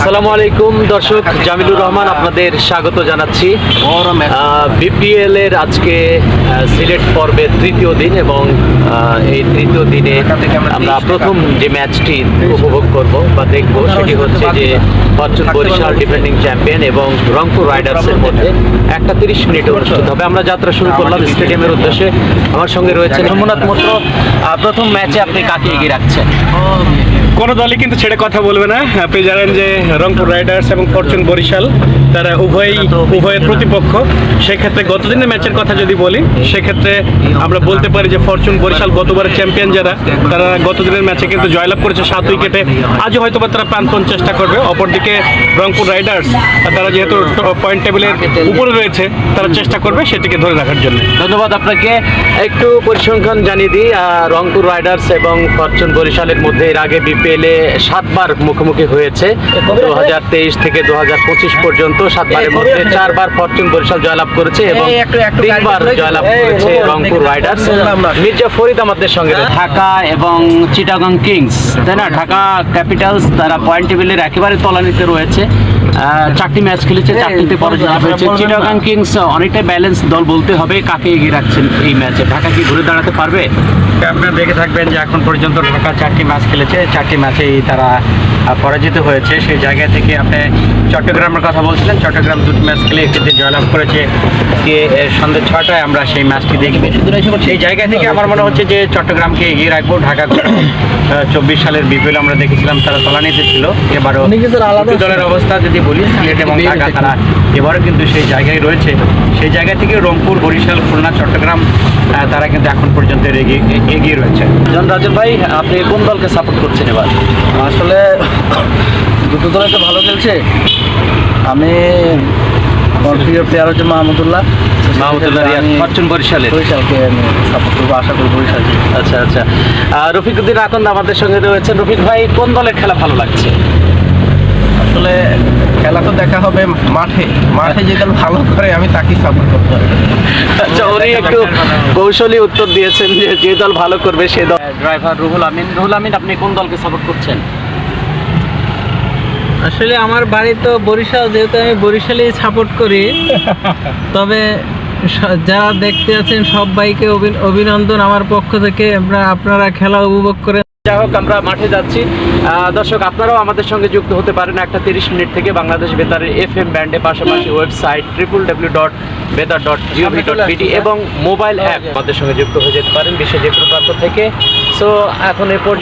আসসালামু আলাইকুম দর্শক জামিলুর রহমান আপনাদের স্বাগত জানাচ্ছি। বিপিএল এর আজকে সিলেট পর্বের তৃতীয় দিন এবং এই তৃতীয় দিনে আমরা প্রথম যে ম্যাচটি উপভোগ করব বা দেখব সেটি হচ্ছে যে ফরচুন বরিশাল ডিফেন্ডিং চ্যাম্পিয়ন এবং রংপুর রাইডার্সের মধ্যে একটা তিরিশ মিনিটে অনুষ্ঠিত হবে। আমরা যাত্রা শুরু করলাম স্টেডিয়ামের উদ্দেশ্যে। আমার সঙ্গে রয়েছে সোমনাথ আহ, প্রথম ম্যাচে আপনি কাকে এগিয়ে রাখছেন? কোনো দলই কিন্তু ছেড়ে কথা বলবে না। আপনি জানেন যে রংপুর রাইডার্স এবং ফরচুন বরিশাল তারা উভয়ই উভয়ের প্রতিপক্ষ। সেক্ষেত্রে গতদিনের ম্যাচের কথা যদি বলি, সেক্ষেত্রে আমরা বলতে পারি যে ফরচুন বরিশাল গতবারের চ্যাম্পিয়ন যারা, তারা গতদিনের ম্যাচে কিন্তু জয়লাভ করেছে সাত উইকেটে। আজও হয়তো বা তারা প্রাণপণ চেষ্টা করবে। অপরদিকে রংপুর রাইডার্স, তারা যেহেতু পয়েন্ট টেবিলের উপরে রয়েছে, তারা চেষ্টা করবে সেটিকে ধরে রাখার জন্য। ধন্যবাদ আপনাকে। একটু পরিসংখ্যান জানিয়ে দিই রংপুর রাইডার্স এবং ফরচুন বরিশালের মধ্যে এর আগে বিপিএল এ সাতবার মুখোমুখি হয়েছে। দু হাজার তেইশ থেকে দু হাজার পঁচিশ পর্যন্ত সাতবারের মধ্যে চারবার ফরচুন বরিশাল জয়লাভ করেছে এবং তিনবার জয়লাভ করেছে রংপুর রাইডার্স। মির্জা ফরিদ আমাদের সঙ্গে ঢাকা এবং চিটাগাং কিংস। তাই না? ঢাকা ক্যাপিটালস তারা পয়েন্ট টেবিলের একেবারে তলানিতে রয়েছে। চারটি ম্যাচ খেলেছে চারটিতে পরাজিত হয়েছে। চিটাগাং কিংস অনেকটাই ব্যালেন্স দল বলতে হবে কাকে এগিয়ে রাখছেন এই ম্যাচে ঢাকা কি ঘুরে দাঁড়াতে পারবে? আপনারা দেখে থাকবেন যে এখন পর্যন্ত ঢাকা চারটি ম্যাচ খেলেছে। চারটি ম্যাচেই তারা পরাজিত হয়েছে। সেই জায়গা থেকে আপনি চট্টগ্রামের কথা বলছিলেন। চট্টগ্রাম দুটি ম্যাচ খেলে একটিতে জয়লাভ করেছে যে এ, সন্ধ্যে ছটায় আমরা সেই ম্যাচটি দেখব। সেই জায়গা থেকে আমার মনে হচ্ছে যে চট্টগ্রামকে এগিয়ে রাখব। ঢাকা চব্বিশ সালের বিপিএল আমরা দেখেছিলাম তারা তলানিতে ছিল। এবারও দলের অবস্থা যদি বলি সিলেট এবং ঢাকা তারা এবারও কিন্তু সেই জায়গায় রয়েছে। সেই জায়গা থেকে রংপুর বরিশাল খুলনা চট্টগ্রাম তারা কিন্তু এখন পর্যন্ত এগিয়ে এগিয়ে রয়েছে। জন রাজন ভাই আপনি কোন দলকে সাপোর্ট করছেন এবার? আসলে দুটো দলে তো ভালো খেলছে। আমি আমার প্রিয় প্লেয়ার হচ্ছে মাহমুদুল্লাহ ফরচুন বরিশালকে আমি সাপোর্ট করব আশা করি বরিশাল জিতবে। আচ্ছা আচ্ছা। রফিক উদ্দিন আকন্দ আমাদের সঙ্গে রয়েছেন। রফিক ভাই কোন দলের খেলা ভালো লাগছে? আসলে খেলা তো দেখা হবে মাঠে। মাঠে যে দল ভালো করে আমি তাকেই সাপোর্ট করতে হবে আচ্ছা উনি একটু কৌশলী উত্তর দিয়েছেন যে যে দল ভালো করবে সে দল ড্রাইভার রুহুল আমিন। রুহুল আমিন আপনি কোন দলকে সাপোর্ট করছেন? আসলে আমার বাড়ি তো বরিশাল যেহেতু আমি বরিশালেই সাপোর্ট করি তবে যারা দেখতে আছেন সব বাইকে অভিনন্দন। আমার পক্ষ থেকে আমরা আপনারা খেলা উপভোগ করে যাই হোক আমরা মাঠে যাচ্ছি। দর্শক আপনারাও আমাদের সঙ্গে যুক্ত হতে পারেন একটা তিরিশ মিনিট থেকে বাংলাদেশ বেতারের এফ এম ব্যান্ডে পাশাপাশি website triple W dot Betar dot G O V dot BD এবং মোবাইল অ্যাপ আমাদের সঙ্গে যুক্ত হয়ে যেতে পারেন বিশ্বের যে প্রান্ত থেকে। সো এখন এ পর্যন্ত